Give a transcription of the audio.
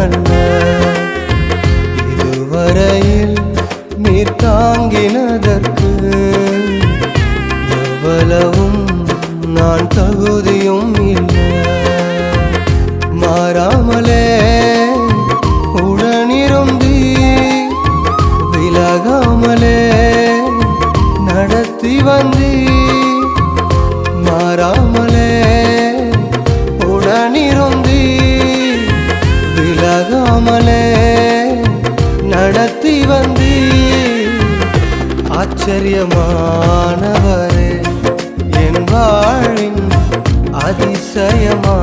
பாத்திரனல்ல இதுவரையில் நீர் தாங்கினதற்கு எவ்வளவும் நான் தகுதியும் இல்லை. மாறாமலே உடனிருந்தி விலகாமலே நடத்தி வந்தி மாறாம விலகாமலே நடத்தி வந்தி ஆச்சரியமானவரே என் வாழின் அதிசயமா